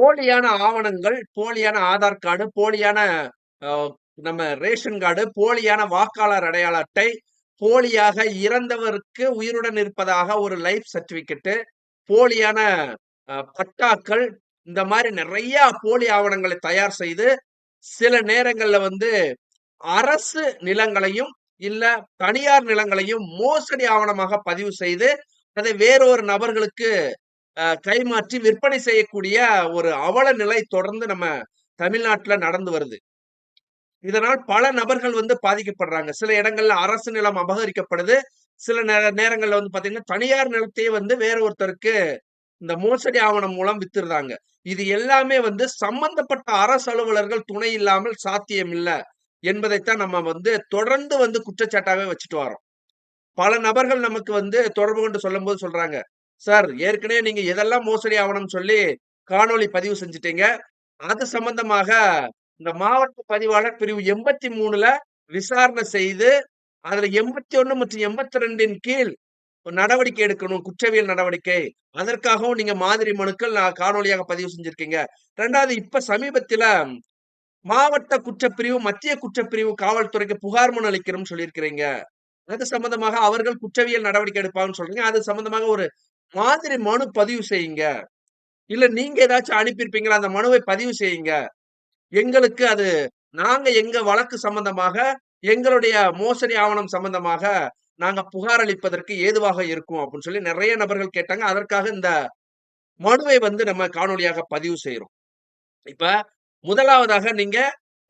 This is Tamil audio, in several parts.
போலியான ஆவணங்கள், போலியான ஆதார் கார்டு, போலியான நம்ம ரேஷன் கார்டு, போலியான வாக்காளர் அடையாள அட்டை, போலியாக இறந்தவருக்கு உயிருடன் இருப்பதாக ஒரு லைஃப் சர்டிபிகேட்டு, போலியான பட்டாக்கள், இந்த மாதிரி நிறைய போலி ஆவணங்களை தயார் செய்து, சில நேரங்கள்ல வந்து அரசு நிலங்களையும், இல்ல தனியார் நிலங்களையும் மோசடி ஆவணமாக பதிவு செய்து, அதை வேறொரு நபர்களுக்கு கைமாற்றி விற்பனை செய்யக்கூடிய ஒரு அவல நிலை தொடர்ந்து நம்ம தமிழ்நாட்டுல நடந்து வருது. இதனால் பல நபர்கள் வந்து பாதிக்கப்படுறாங்க. சில இடங்கள்ல அரசு நிலம் அபகரிக்கப்படுது. சில நேர நேரங்கள்ல வந்து பாத்தீங்கன்னா தனியார் நிலத்தையே வந்து வேற ஒருத்தருக்கு இந்த மோசடி ஆவணம் மூலம் வித்துடுறாங்க இது எல்லாமே வந்து சம்பந்தப்பட்ட அரசு அலுவலர்கள் துணை இல்லாமல் சாத்தியம் இல்லை என்பதைத்தான் நம்ம வந்து தொடர்ந்து வந்து குற்றச்சாட்டாவே வச்சுட்டு வரோம். பல நபர்கள் நமக்கு வந்து தொடர்பு கொண்டு சொல்லும் போது சொல்றாங்க, "சார் ஏற்கனவே நீங்க எதெல்லாம் மோசடி ஆவணம்னு சொல்லி காணொளி பதிவு செஞ்சுட்டீங்க. அது சம்பந்தமாக இந்த மாவட்ட பதிவாளர் பிரிவு 83ல விசாரணை செய்து, அதுல 81 மற்றும் 82ன் கீழ் நடவடிக்கை எடுக்கணும். குற்றவியல் நடவடிக்கை. அதற்காகவும் நீங்க மாதிரி மனுக்கள் நான் காணொளியாக பதிவு செஞ்சிருக்கீங்க. ரெண்டாவது இப்ப சமீபத்துல மாவட்ட குற்றப்பிரிவு, மத்திய குற்றப்பிரிவு காவல்துறைக்கு புகார் மனு அளிக்கிறோம்னு சொல்லியிருக்கிறீங்க. அது சம்பந்தமாக அவர்கள் குற்றவியல் நடவடிக்கை எடுப்பாங்கன்னு சொல்றீங்க. அது சம்பந்தமாக ஒரு மாதிரி மனு பதிவு செய்யுங்க. இல்ல நீங்க ஏதாச்சும் அனுப்பியிருப்பீங்களா? அந்த மனுவை பதிவு செய்யுங்க. எங்களுக்கு அது நாங்க எங்க வழக்கு சம்பந்தமாக, எங்களுடைய மோசடி ஆவணம் சம்பந்தமாக நாங்க புகார் அளிப்பதற்கு ஏதுவாக இருக்கும்." அப்படின்னு சொல்லி நிறைய நபர்கள் கேட்டாங்க. அதற்காக இந்த மனுவை வந்து நம்ம காணொளியாக பதிவு செய்யறோம் இப்ப முதலாவதாக நீங்க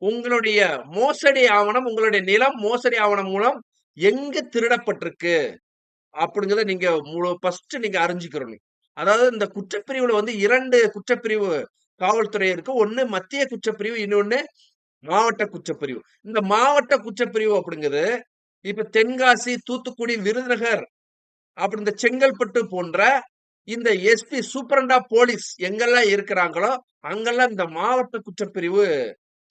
உங்களுடைய மோசடி ஆவணம், உங்களுடைய நிலம் மோசடி ஆவணம் மூலம் எங்கு திருடப்பட்டிருக்கு? அப்படிங்கிறத நீங்க முழு ஃபர்ஸ்ட் நீங்க அறிஞ்சுக்கிறணும். அதாவது இந்த குற்றப்பிரிவுல வந்து இரண்டு குற்றப்பிரிவு காவல்துறை இருக்கு. ஒண்ணு மத்திய குற்றப்பிரிவு, இன்னொன்னு மாவட்ட குற்றப்பிரிவு. இந்த மாவட்ட குற்றப்பிரிவு அப்படிங்கிறது, இப்ப தென்காசி, தூத்துக்குடி, விருதுநகர், அப்படி இந்த செங்கல்பட்டு போன்ற இந்த எஸ்பி சூப்பரண்டா போலீஸ் எங்கெல்லாம் இருக்கிறாங்களோ, அங்கெல்லாம் இந்த மாவட்ட குற்றப்பிரிவு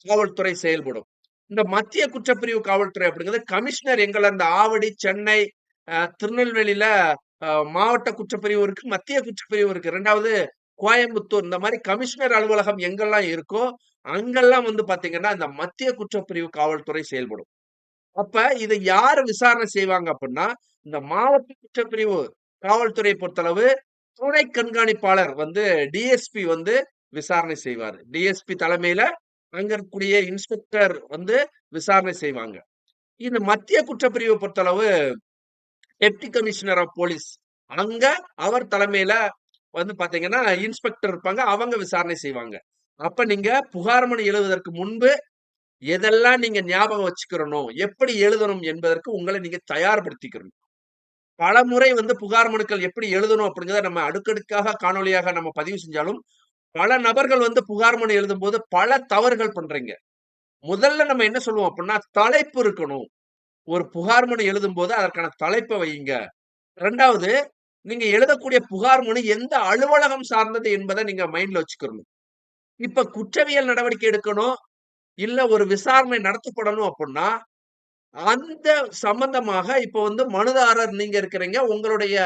காவல்துறை செயல்படும். இந்த மத்திய குற்றப்பிரிவு காவல்துறை அப்படிங்கிறது கமிஷனர் எங்களை இந்த ஆவடி, சென்னை, திருநெல்வேலியில மாவட்ட குற்றப்பிரிவு இருக்கு. மத்திய குற்றப்பிரிவு இருக்கு. ரெண்டாவது கோயம்புத்தூர் இந்த மாதிரி கமிஷனர் அலுவலகம் எங்கெல்லாம் இருக்கோ, அங்கெல்லாம் வந்து பார்த்தீங்கன்னா, இந்த மத்திய குற்றப்பிரிவு காவல்துறை செயல்படும். அப்ப இத யாரு விசாரணை செய்வாங்க அப்படின்னா, இந்த மாவட்ட குற்றப்பிரிவு காவல்துறையை பொறுத்தளவு துணை கண்காணிப்பாளர் வந்து டிஎஸ்பி வந்து விசாரணை செய்வாரு. டிஎஸ்பி தலைமையில அங்க இருக்கக்கூடிய இன்ஸ்பெக்டர் வந்து விசாரணை செய்வாங்க. இந்த மத்திய குற்றப்பிரிவை பொறுத்தளவு டெப்டி கமிஷனர் ஆஃப் போலீஸ் அங்க அவர் தலைமையில வந்து பார்த்தீங்கன்னா, இன்ஸ்பெக்டர் இருப்பாங்க. அவங்க விசாரணை செய்வாங்க. அப்ப நீங்க புகார் மனு எழுதுவதற்கு முன்பு எதெல்லாம் நீங்க ஞாபகம் வச்சுக்கிறணும், எப்படி எழுதணும் என்பதற்கு உங்களை நீங்க தயார்படுத்திக்கிறணும். பலமுறை வந்து புகார் மனுக்கள் எப்படி எழுதணும் அப்படிங்கிறத நம்ம அடுக்கடுக்காக காணொளியாக நம்ம பதிவு செஞ்சாலும், பல நபர்கள் வந்து புகார் மனு எழுதும்போது பல தவறுகள் பண்றீங்க. முதல்ல நம்ம என்ன சொல்லுவோம் அப்படின்னா, தலைப்பு இருக்கணும். ஒரு புகார் மனு எழுதும்போது அதற்கான தலைப்பை வையுங்க. ரெண்டாவது நீங்க எழுதக்கூடிய புகார் மனு எந்த அலுவலகம் சார்ந்தது என்பதை நீங்க மைண்ட்ல வச்சுக்கணும் இப்ப குற்றவியல் நடவடிக்கை எடுக்கணும், இல்ல ஒரு விசாரணை நடத்தப்படணும் அப்படின்னா, அந்த சம்பந்தமாக இப்ப வந்து மனுதாரர் நீங்க இருக்கிறீங்க. உங்களுடைய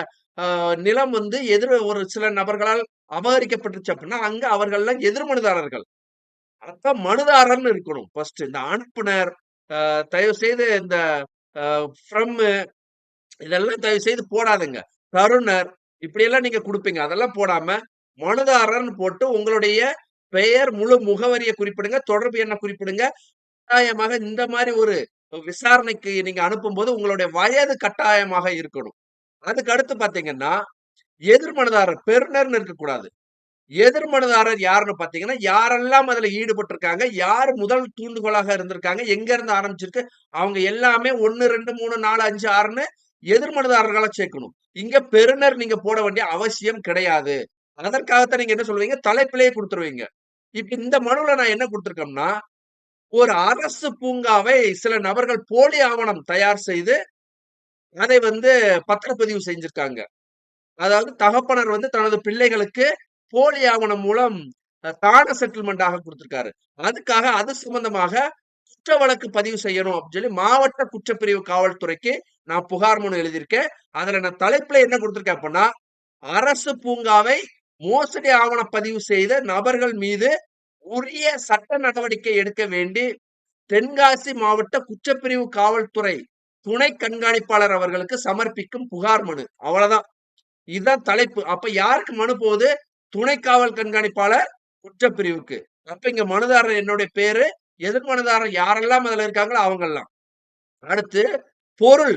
நிலம் வந்து எதிர் ஒரு சில நபர்களால் அபகரிக்கப்பட்டுச்சு அப்படின்னா, அங்க அவர்கள்லாம் எதிர் மனுதாரர்கள். அதான் மனுதாரர்னு இருக்கணும் ஃபர்ஸ்ட். இந்த அனுப்புனர், தயவு செய்து இந்த அ ஃப்ரம் இதெல்லாம் தயவு செய்து போடாதுங்க தருணர் இப்படியெல்லாம் நீங்க கொடுப்பீங்க அதெல்லாம் போடாம, மனதாரர்னு போட்டு உங்களுடைய பெயர், முழு முகவரியை குறிப்பிடுங்க. தொடர்பு என்ன குறிப்பிடுங்க. கட்டாயமாக இந்த மாதிரி ஒரு விசாரணைக்கு நீங்க அனுப்பும்போது உங்களுடைய வயது கட்டாயமாக இருக்கணும். அதுக்கு அடுத்து பார்த்தீங்கன்னா, எதிர்மனதாரர் பெருணர்னு இருக்கக்கூடாது. எதிர்மனதாரர் யாருன்னு பார்த்தீங்கன்னா, யாரெல்லாம் அதுல ஈடுபட்டிருக்காங்க, யார் முதல் தூண்டுகோலாக இருந்திருக்காங்க, எங்க இருந்து ஆரம்பிச்சிருக்கு, அவங்க எல்லாமே 1, 2, 3, 4, 5, 6ன்னு எதிர் மனுதாரர்கள சேர்க்கணும். இங்க பெருநர் நீங்க போட வேண்டிய அவசியம் கிடையாது. அதற்காகத்தான் நீங்க என்ன சொல்லுவீங்க, தலைப்பிலேயே கொடுத்துருவீங்க இப்ப இந்த மனுவுல நான் என்ன கொடுத்துருக்கோம்னா ஒரு அரசு பூங்காவை சில நபர்கள் போலி ஆவணம் தயார் செய்து, அதை வந்து பத்திரப்பதிவு செஞ்சிருக்காங்க. அதாவது தகப்பனர் வந்து தனது பிள்ளைகளுக்கு போலி ஆவணம் மூலம் தான செட்டில்மெண்டாக கொடுத்திருக்காரு குடுத்திருக்காரு. அதுக்காக அது சம்பந்தமாக குற்ற வழக்கு பதிவு செய்யணும் அப்படின்னு சொல்லி மாவட்ட குற்றப்பிரிவு காவல்துறைக்கு நான் புகார் மனு எழுதியிருக்கேன். அதுல நான் தலைப்புல என்ன கொடுத்திருக்கேன் அப்படின்னா, அரசு பூங்காவை மோசடி ஆவணப்பதிவு செய்த நபர்கள் மீது உரிய சட்ட நடவடிக்கை எடுக்க வேண்டி தென்காசி மாவட்ட குற்றப்பிரிவு காவல்துறை துணை கண்காணிப்பாளர் அவர்களுக்கு சமர்ப்பிக்கும் புகார் மனு அவ்வளவுதான் இதுதான் தலைப்பு அப்ப யாருக்கு மனு போகுது துணை காவல் கண்காணிப்பாளர் குற்றப்பிரிவுக்கு. அப்ப இங்க மனுதாரர் என்னுடைய பேரு எதிர் மனுதாரர் யாரெல்லாம் அதுல இருக்காங்களோ அவங்கெல்லாம். அடுத்து பொருள்.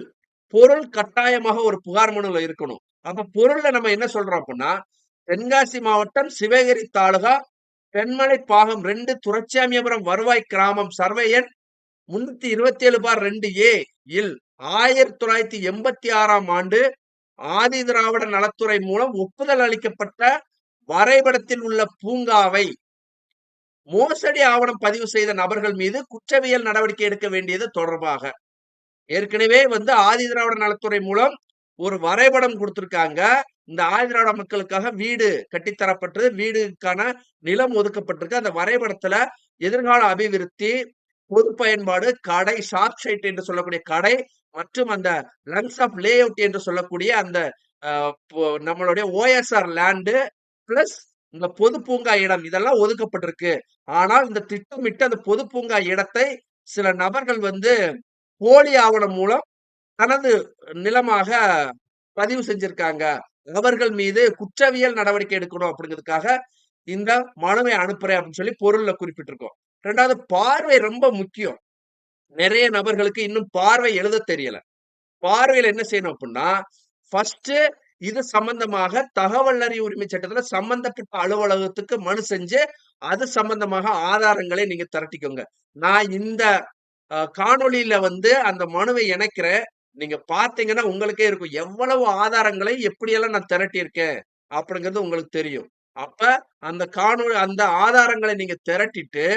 பொருள் கட்டாயமாக ஒரு புகார் மனுல இருக்கணும். அப்ப பொருள்ல நம்ம என்ன சொல்றோம் அப்படின்னா தென்காசி மாவட்டம் சிவகிரி தாலுகா தென்மலை பாகம் ரெண்டு துரச்சாமியபுரம் வருவாய் கிராமம் சர்வே எண் முன்னூத்தி இருபத்தி ஏழு பார் ரெண்டு ஏ இல் ஆயிரத்தி தொள்ளாயிரத்தி எண்பத்தி ஆறாம் ஆண்டு ஆதி திராவிட நலத்துறை மூலம் ஒப்புதல் அளிக்கப்பட்ட வரைபடத்தில் உள்ள பூங்காவை மோசடி ஆவணம் பதிவு செய்த நபர்கள் மீது குற்றவியல் நடவடிக்கை எடுக்க வேண்டியது தொடர்பாக. ஏற்கனவே வந்து ஆதி திராவிட நலத்துறை மூலம் ஒரு வரைபடம் கொடுத்திருக்காங்க. இந்த ஆதி திராவிட மக்களுக்காக வீடு கட்டித்தரப்பட்டது. வீடுக்கான நிலம் ஒதுக்கப்பட்டிருக்கு. அந்த வரைபடத்துல எதிர்கால அபிவிருத்தி பொது பயன்பாடு கடை ஷாப் சைட் என்று சொல்லக்கூடிய கடை மற்றும் அந்த லங்ஸ் ஆஃப் லே அவுட் என்று சொல்லக்கூடிய அந்த நம்மளுடைய ஓஎஸ்ஆர் லேண்டு பிளஸ் இந்த பொது பூங்கா இடம் இதெல்லாம் ஒதுக்கப்பட்டிருக்கு. ஆனால் இந்த திட்டமிட்டு அந்த பொது பூங்கா இடத்தை சில நபர்கள் வந்து போலி ஆவணம் மூலம் தனது நிலமாக பதிவு செஞ்சிருக்காங்க. அவர்கள் மீது குற்றவியல் நடவடிக்கை எடுக்கணும் அப்படிங்கிறதுக்காக இந்த மனுவை அனுப்புறேன் அப்படின்னு சொல்லி பொருள்ல குறிப்பிட்டிருக்கோம். ரெண்டாவது பார்வை ரொம்ப முக்கியம். நிறைய நபர்களுக்கு இன்னும் பார்வை எழுத தெரியல. பார்வையில என்ன செய்யணும் அப்படின்னா ஃபர்ஸ்ட் இது சம்பந்தமாக தகவல் அறிவு உரிமை சட்டத்துல சம்பந்தப்பட்ட அலுவலகத்துக்கு மனு செஞ்சு அது சம்பந்தமாக ஆதாரங்களை நீங்க திரட்டிக்கோங்க. நான் இந்த காணொலியில வந்து அந்த மனுவை இணைக்கிறேன். நீங்க பாத்தீங்கன்னா உங்களுக்கே இருக்கும். எவ்வளவு ஆதாரங்களை எப்படியெல்லாம் நான் திரட்டி இருக்கேன் அப்படிங்கிறது உங்களுக்கு தெரியும். அப்ப அந்த காணொளி அந்த ஆதாரங்களை நீங்க திரட்டிட்டு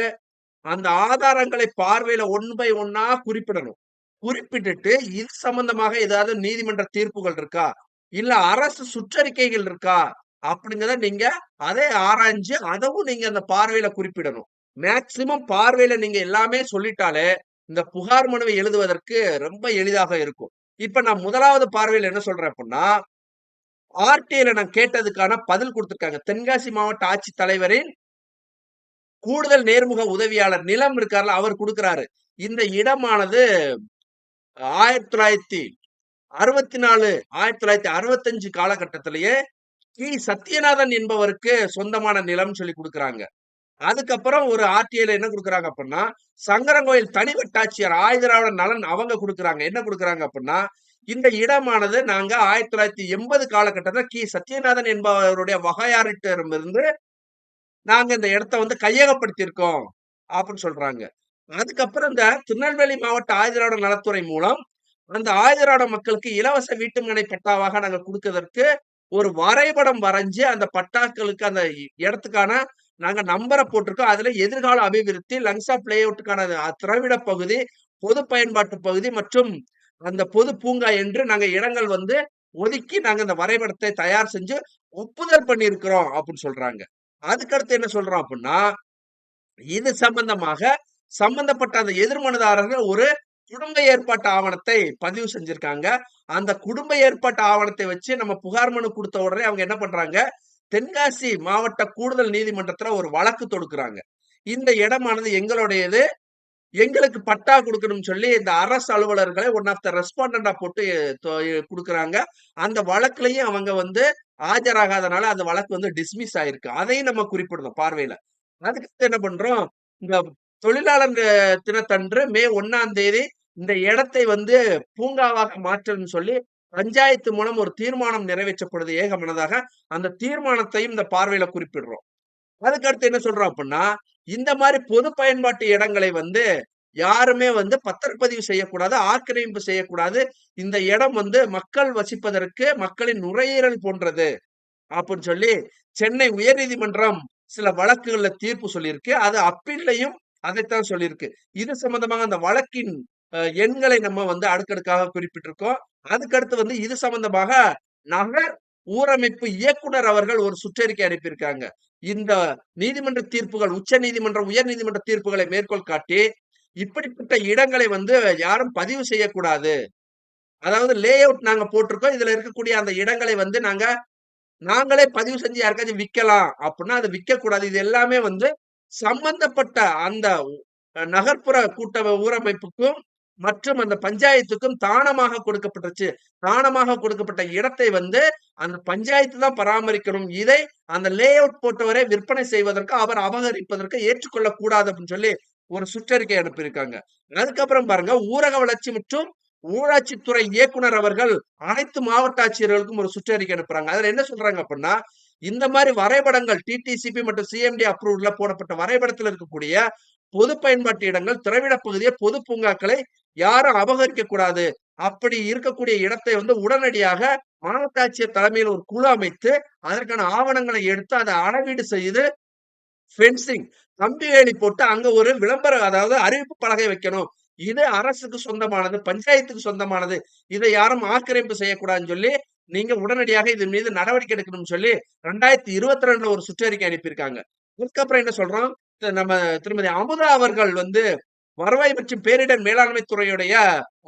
அந்த ஆதாரங்களை பார்வையில ஒன் பை ஒன்னா குறிப்பிடணும். குறிப்பிட்டுட்டு இது சம்பந்தமாக ஏதாவது நீதிமன்ற தீர்ப்புகள் இருக்கா? இல்ல அரசு சுற்றறிக்கைகள் இருக்கா? அப்படிங்கிறத நீங்க அதை ஆராய்ஞ்சு அதவும் நீங்க அந்த பார்வையில குறிப்பிடணும். மேக்சிமம் பார்வையில நீங்க எல்லாமே சொல்லிட்டாலே இந்த புகார் மனுவை எழுதுவதற்கு ரொம்ப எளிதாக இருக்கும். இப்ப நான் முதலாவது பார்வையில என்ன சொல்றேன் அப்படின்னா ஆர்டிஐல நான் கேட்டதுக்கான பதில் கொடுத்திருக்காங்க. தென்காசி மாவட்ட ஆட்சித்தலைவரின் கூடுதல் நேர்முக உதவியாளர் நிலம் இருக்கார்ல அவர் கொடுக்கிறாரு. இந்த இடமானது ஆயிரத்தி தொள்ளாயிரத்தி அறுபத்தி நாலு ஆயிரத்தி தொள்ளாயிரத்தி அறுபத்தஞ்சு காலகட்டத்திலேயே கி. சத்யநாதன் என்பவருக்கு சொந்தமான நிலம் சொல்லி கொடுக்குறாங்க. அதுக்கப்புறம் ஒரு ஆர்டிஐல என்ன கொடுக்குறாங்க அப்படின்னா சங்கரங்கோயில் தனி வட்டாட்சியர் ஆயுதராவோட நலன் அவங்க கொடுக்குறாங்க. என்ன கொடுக்குறாங்க அப்படின்னா இந்த இடமானது நாங்க ஆயிரத்தி தொள்ளாயிரத்தி எண்பது காலகட்டத்தில் கி. சத்யநாதன் என்பவருடைய வகையாரிட்டிருந்து நாங்க இந்த இடத்த வந்து கையகப்படுத்தியிருக்கோம் அப்படின்னு சொல்றாங்க. அதுக்கப்புறம் இந்த திருநெல்வேலி மாவட்ட ஆயுதராவோட நலத்துறை மூலம் அந்த ஆயுதராட மக்களுக்கு இலவச வீட்டுமனை பட்டாவாக நாங்கள் கொடுக்கறதற்கு ஒரு வரைபடம் வரைஞ்சு அந்த பட்டாக்களுக்கு அந்த இடத்துக்கான நாங்க நம்பரை போட்டிருக்கோம். அதுல எதிர்கால அபிவிருத்தி லங்ஸா பிளே அவுட்டுக்கான திராவிட பகுதி பொது பயன்பாட்டு பகுதி மற்றும் அந்த பொது பூங்கா என்று நாங்க இடங்கள் வந்து ஒதுக்கி நாங்க இந்த வரைபடத்தை தயார் செஞ்சு ஒப்புதல் பண்ணியிருக்கிறோம் அப்படின்னு சொல்றாங்க. அதுக்கடுத்து என்ன சொல்றோம் அப்படின்னா இது சம்பந்தமாக சம்பந்தப்பட்ட அந்த எதிர்மனுதாரர்கள் ஒரு குடும்ப ஏற்பாட்டு ஆவணத்தை பதிவு செஞ்சிருக்காங்க. அந்த குடும்ப ஏற்பாட்டு ஆவணத்தை வச்சு நம்ம புகார் மனு கொடுத்த உடனே அவங்க என்ன பண்றாங்க? தென்காசி மாவட்ட கூடுதல் நீதிமன்றத்துல ஒரு வழக்கு தொடுக்குறாங்க. இந்த இடமானது எங்களுடையது. எங்களுக்கு பட்டா கொடுக்கணும்னு சொல்லி இந்த அரசு அலுவலர்களை ஒன் ஆஃப் த ரெஸ்பாண்டண்டா போட்டு கொடுக்குறாங்க. அந்த வழக்குலையும் அவங்க வந்து ஆஜராகாதனால அந்த வழக்கு வந்து டிஸ்மிஸ் ஆயிருக்கு. அதையும் நம்ம குறிப்பிடணும் பார்வையில. அதுக்கு என்ன பண்றோம்? இந்த தொழிலாளர் தினத்தன்று மே ஒன்னாம் தேதி இந்த இடத்தை வந்து பூங்காவாக மாற்றணும்னு சொல்லி பஞ்சாயத்து மூலம் ஒரு தீர்மானம் நிறைவேற்றப்படுது ஏகமனதாக அந்த தீர்மானத்தையும் இந்த பார்வையில குறிப்பிடுறோம். அதுக்கு அடுத்து என்ன சொல்றோம் அப்படின்னா இந்த மாதிரி பொது பயன்பாட்டு இடங்களை வந்து யாருமே வந்து பத்திரப்பதிவு செய்யக்கூடாது ஆக்கிரமிப்பு செய்யக்கூடாது. இந்த இடம் வந்து மக்கள் வசிப்பதற்கு மக்களின் நுரையீரல் போன்றது அப்படின்னு சொல்லி சென்னை உயர்நீதிமன்றம் சில வழக்குகள்ல தீர்ப்பு சொல்லியிருக்கு. அது அப்பீல்லையும் அதைத்தான் சொல்லியிருக்கு. இது சம்பந்தமாக அந்த வழக்கின் எண்களை நம்ம வந்து அடுக்கடுக்காக குறிப்பிட்டிருக்கோம். அதுக்கடுத்து வந்து இது சம்பந்தமாக நகர் ஊரமைப்பு இயக்குனர் அவர்கள் ஒரு சுற்றறிக்கை அனுப்பியிருக்காங்க. இந்த நீதிமன்ற தீர்ப்புகள் உச்ச நீதிமன்ற உயர் நீதிமன்ற தீர்ப்புகளை மேற்கோள் காட்டி இப்படிப்பட்ட இடங்களை வந்து யாரும் பதிவு செய்யக்கூடாது. அதாவது லே அவுட் நாங்க போட்டிருக்கோம். இதுல இருக்கக்கூடிய அந்த இடங்களை வந்து நாங்க நாங்களே பதிவு செஞ்சு யாருக்காச்சும் விக்கலாம் அப்படின்னா அது விற்க கூடாது இது எல்லாமே வந்து சம்பந்தப்பட்ட அந்த நகர்ப்புற கூட்ட ஊரமைப்புக்கும் மற்றும் அந்த பஞ்சாயத்துக்கும் தானமாக கொடுக்கப்பட்டுச்சு தானமாக கொடுக்கப்பட்ட இடத்தை வந்து அந்த பஞ்சாயத்து தான் பராமரிக்கணும். இதை அந்த லே அவுட் போட்டவரை விற்பனை செய்வதற்கு அவர் அபகரிப்பதற்கு ஏற்றுக்கொள்ள கூடாது அப்படின்னு சொல்லி ஒரு சுற்றறிக்கை அனுப்பியிருக்காங்க. அதுக்கப்புறம் பாருங்க ஊரக வளர்ச்சி மற்றும் ஊராட்சித்துறை இயக்குனர் அவர்கள் அனைத்து மாவட்ட ஆட்சியர்களுக்கும் ஒரு சுற்றறிக்கை அனுப்புறாங்க. அதுல என்ன சொல்றாங்க அப்படின்னா இந்த மாதிரி வரைபடங்கள் டிடிசிபி மற்றும் சிஎம்டி அப்ரூவ்ல போடப்பட்ட வரைபடத்தில் இருக்கக்கூடிய பொது பயன்பாட்டு இடங்கள் திரவிட பகுதியை பொது பூங்காக்களை யாரும் அபகரிக்க கூடாது அப்படி இருக்கக்கூடிய இடத்தை வந்து உடனடியாக மாவட்ட ஆட்சியர் தலைமையில் ஒரு குழு அமைத்து அதற்கான ஆவணங்களை எடுத்து அதை அளவீடு செய்து ஃபென்சிங் கம்பி வேலி போட்டு அங்க ஒரு விளம்பர அதாவது அறிவிப்பு பலகை வைக்கணும். இது அரசுக்கு சொந்தமானது பஞ்சாயத்துக்கு சொந்தமானது. இதை யாரும் ஆக்கிரமிப்பு செய்யக்கூடாதுன்னு சொல்லி நீங்க உடனடியாக இதன் மீது நடவடிக்கை எடுக்கணும்னு சொல்லி ரெண்டாயிரத்தி இருபத்தி ரெண்டுல ஒரு சுற்றறிக்கை அனுப்பியிருக்காங்க. அதுக்கப்புறம் என்ன சொல்றோம்? நம்ம திருமதி அமுதா அவர்கள் வந்து வருவாய் மற்றும் பேரிடர் மேலாண்மை துறையுடைய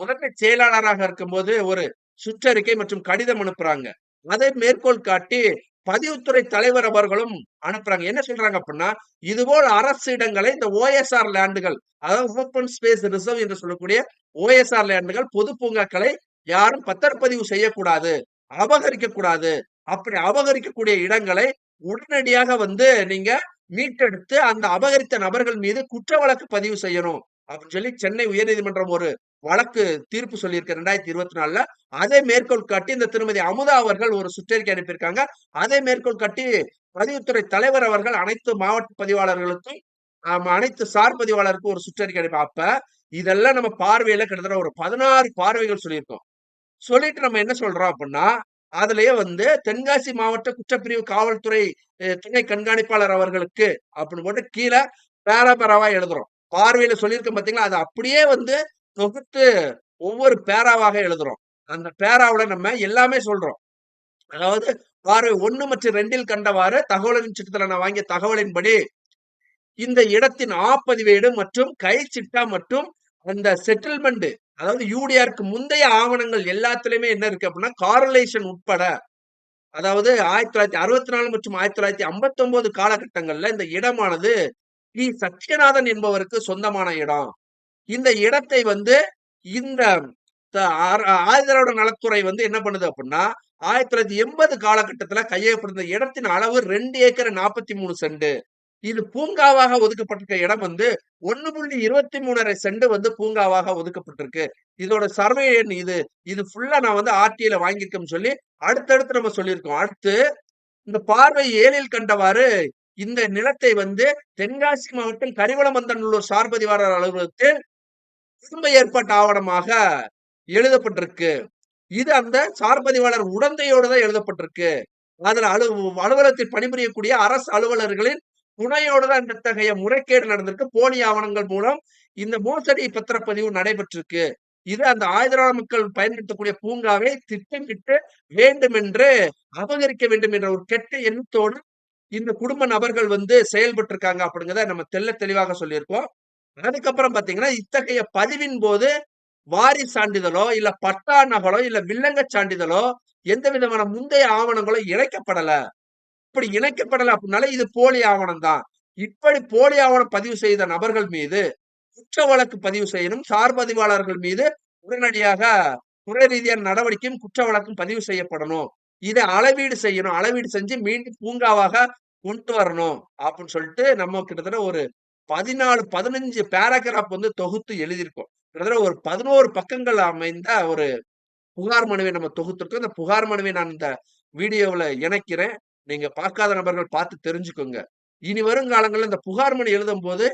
முதன்மை செயலாளராக இருக்கும்போது ஒரு சுற்றறிக்கை மற்றும் கடிதம் அனுப்புறாங்க. அதை மேற்கோள் காட்டி பதிவுத்துறை தலைவர் அவர்களும் அனுப்புறாங்க. என்ன சொல்றாங்க அப்படின்னா இதுபோல் அரசு இடங்களை இந்த ஓஎஸ்ஆர் லேண்டுகள் அதாவது ஓப்பன் ஸ்பேஸ் ரிசர்வ் என்று சொல்லக்கூடிய ஓஎஸ்ஆர் லேண்டுகள் பொது பூங்காக்களை யாரும் பத்திரப்பதிவு செய்யக்கூடாது அபகரிக்க கூடாது அப்படி அபகரிக்கக்கூடிய இடங்களை உடனடியாக வந்து நீங்க மீட்டெடுத்து அந்த அபகரித்த நபர்கள் மீது குற்ற வழக்கு பதிவு செய்யணும். அப்படின்னு சொல்லி சென்னை உயர்நீதிமன்றம் ஒரு வழக்கு தீர்ப்பு சொல்லியிருக்கு ரெண்டாயிரத்தி இருபத்தி நாலுல. அதை மேற்கோள் காட்டி இந்த திருமதி அமுதா அவர்கள் ஒரு சுற்றறிக்கை அனுப்பியிருக்காங்க. அதை மேற்கோள் காட்டி பதிவுத்துறை தலைவர் அவர்கள் அனைத்து மாவட்ட பதிவாளர்களுக்கும் அனைத்து சார் பதிவாளருக்கும் ஒரு சுற்றறிக்கை அனுப்பி அப்ப இதெல்லாம் நம்ம பார்வையில கிட்டத்தட்ட ஒரு பதினாறு பார்வைகள் சொல்லியிருக்கோம். சொல்லிட்டு நம்ம என்ன சொல்றோம் அப்படின்னா அதுலயே வந்து தென்காசி மாவட்ட குற்றப்பிரிவு காவல்துறை துணை கண்காணிப்பாளர் அவர்களுக்கு அப்படின்னு போட்டு கீழே பேராபேராவா எழுதுறோம். பார்வையில சொல்லியிருக்கோம் பாத்தீங்களா? அது அப்படியே வந்து தொகுத்து ஒவ்வொரு பேராவாக எழுதுறோம். அந்த பேராவில நம்ம எல்லாமே சொல்றோம். அதாவது பார்வை ஒன்னு மற்றும் ரெண்டில் கண்டவாறு தகவலின் சிட்டத்துல நான் வாங்கிய தகவலின்படி இந்த இடத்தின் ஆப்பதிவேடு மற்றும் கை சிட்டா மற்றும் அந்த செட்டில்மெண்ட் அதாவது யூடிஆருக்கு முந்தைய ஆவணங்கள் எல்லாத்துலயுமே என்ன இருக்கு அப்படின்னா காரலேஷன் உட்பட அதாவது ஆயிரத்தி தொள்ளாயிரத்தி அறுபத்தி நாலு மற்றும் ஆயிரத்தி தொள்ளாயிரத்தி ஐம்பத்தி ஒன்பது காலகட்டங்கள்ல இந்த இடமானது பி. சத்யநாதன் என்பவருக்கு சொந்தமான இடம். இந்த இடத்தை வந்து இந்த ஆயுதரோட நலத்துறை வந்து என்ன பண்ணுது அப்படின்னா ஆயிரத்தி தொள்ளாயிரத்தி எண்பது காலகட்டத்துல கையகப்படுத்த இடத்தின் அளவு ரெண்டு ஏக்கர் நாற்பத்தி மூணு சென்ட். இது பூங்காவாக ஒதுக்கப்பட்டிருக்க இடம் வந்து ஒண்ணு புள்ளி இருபத்தி மூணரை சென்ட் வந்து பூங்காவாக ஒதுக்கப்பட்டிருக்கு. இதோட சர்வே எண் இது. இது ஃபுல்லா நான் வந்து ஆர்டிஐல வாங்கியிருக்கேன்னு சொல்லி அடுத்தடுத்து நம்ம சொல்லியிருக்கோம். அடுத்து இந்த பார்வை ஏழில் கண்டவாறு இந்த நிலத்தை வந்து தென்காசி மாவட்டம் கரிவளமந்தநல்லூர் சார்பதிவாளர் அலுவலகத்தில் குடும்ப ஏற்பாட்டு ஆவணமாக எழுதப்பட்டிருக்கு. இது அந்த சார்பதிவாளர் உடந்தையோடு தான் எழுதப்பட்டிருக்கு. அதில் அலு அலுவலகத்தில் பணிபுரியக்கூடிய அரசு அலுவலர்களின் துணையோடு தான் இத்தகைய முறைகேடு நடந்திருக்கு. போலி ஆவணங்கள் மூலம் இந்த மோசடி பத்திரப்பதிவு நடைபெற்றிருக்கு. இது அந்த ஆயுதரான மக்கள் பயன்படுத்தக்கூடிய பூங்காவை திட்டமிட்டு வேண்டுமென்று அபகரிக்க வேண்டும் என்ற ஒரு கெட்ட எண்ணத்தோடு இந்த குடும்ப நபர்கள் வந்து செயல்பட்டு இருக்காங்க அப்படிங்கிறத நம்ம தெள்ள தெளிவாக சொல்லியிருக்கோம். அதுக்கப்புறம் பாத்தீங்கன்னா இத்தகைய பதிவின் போது வாரி சான்றிதழோ இல்ல பட்டா நகலோ இல்ல வில்லங்க சான்றிதழோ எந்த விதமான முந்தைய ஆவணங்களோ இணைக்கப்படல. இப்படி இணைக்கப்படல அப்படின்னாலே இது போலி ஆவணம் தான் இப்படி போலி ஆவணம் பதிவு செய்த நபர்கள் மீது குற்ற வழக்கு பதிவு செய்யணும். சார்பதிவாளர்கள் மீது உடனடியாக துறை ரீதியான நடவடிக்கையும் குற்ற வழக்கும் பதிவு செய்யப்படணும். இதை அளவீடு செய்யணும். அளவீடு செஞ்சு மீண்டும் பூங்காவாக கொண்டு வரணும் அப்படின்னு சொல்லிட்டு நம்ம கிட்டத்தட்ட ஒரு பதினாலு பதினஞ்சு பேராகிராஃப் வந்து தொகுத்து எழுதியிருக்கோம். கிட்டத்தட்ட ஒரு பதினோரு பக்கங்கள் அமைந்த ஒரு புகார் மனுவை நம்ம தொகுத்துருக்கோம். இந்த புகார் மனுவை நான் இந்த வீடியோவில் இணைக்கிறேன். நீங்க பார்க்காத நபர்கள் பார்த்து தெரிஞ்சுக்கோங்க. இனி வருங்காலங்களில் இந்த புகார் மனு எழுதும் போது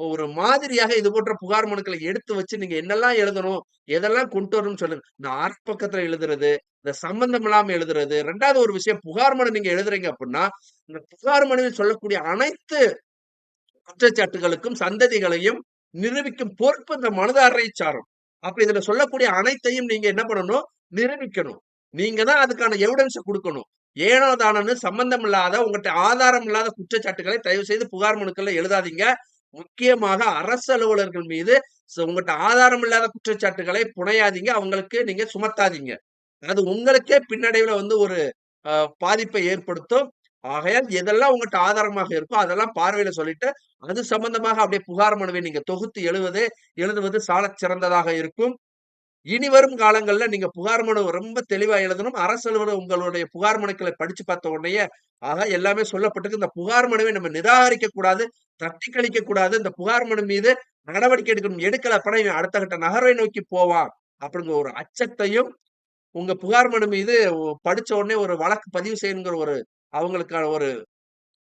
ஒரு மாதிரியாக இது போன்ற புகார் மனுக்களை எடுத்து வச்சு நீங்க என்னெல்லாம் எழுதணும் எதெல்லாம் கொண்டு வரணும்னு சொல்லுங்க. இந்த ஆர்ப்பக்கத்துல எழுதுறது இந்த சம்பந்தம் இல்லாம எழுதுறது ரெண்டாவது ஒரு விஷயம் புகார் மனு நீங்க எழுதுறீங்க அப்படின்னா இந்த புகார் மனுவில் சொல்லக்கூடிய அனைத்து குற்றச்சாட்டுகளுக்கும் சந்ததிகளையும் நிரூபிக்கும் பொறுப்பு இந்த மனதாரரை சாரும். அப்ப இதுல சொல்லக்கூடிய அனைத்தையும் நீங்க என்ன பண்ணணும் நிரூபிக்கணும். நீங்க தான் அதுக்கான எவிடன்ஸை கொடுக்கணும். ஏனோ தானன்னு சம்பந்தம் இல்லாத உங்கள்கிட்ட ஆதாரம் இல்லாத குற்றச்சாட்டுகளை தயவு செய்து புகார் மனுக்கள்ல எழுதாதீங்க முக்கியமாக அரசு அலுவலர்கள் மீது உங்கள்கிட்ட ஆதாரம் இல்லாத குற்றச்சாட்டுகளை புனையாதீங்க அவங்களுக்கு நீங்க சுமத்தாதீங்க அது உங்களுக்கே பின்னடைவுல வந்து ஒரு பாதிப்பை ஏற்படுத்தும். ஆகையால் எதெல்லாம் உங்கள்கிட்ட ஆதாரமாக இருக்கோ, அதெல்லாம் பார்வையில சொல்லிட்டு, அது சம்பந்தமாக அப்படியே புகார் மனுவை நீங்க தொகுத்து எழுவது எழுதுவது சால சிறந்ததாக இருக்கும். இனி வரும் காலங்களில் நீங்க புகார் மனு ரொம்ப தெளிவா எழுதணும். அரசு அலுவலர் உங்களுடைய புகார் மனுக்களை படிச்சு பார்த்த உடனே ஆக எல்லாமே சொல்லப்பட்டிருக்கு. இந்த புகார் மனுவை நம்ம நிராகரிக்க கூடாது, தட்டி கழிக்க கூடாது. இந்த புகார் மனு மீது நடவடிக்கை எடுக்கணும். எடுக்கல அப்பனா இவன் அடுத்த கட்ட நகர்வை நோக்கி போவான். அப்படிங்கிற ஒரு அச்சத்தையும், உங்க புகார் மனு மீது படிச்ச உடனே ஒரு வழக்கு பதிவு செய்யணுங்கிற ஒரு அவங்களுக்கான ஒரு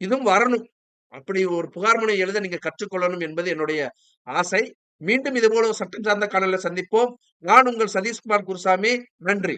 இதுவும் வரணும். அப்படி ஒரு புகார் மனு எழுத நீங்க கற்றுக்கொள்ளணும் என்பது என்னுடைய ஆசை. மீண்டும் இதுபோல ஒரு சட்டம் சார்ந்த காணொளியில சந்திப்போம். நான் உங்கள் சதீஷ்குமார் குருசாமி. நன்றி.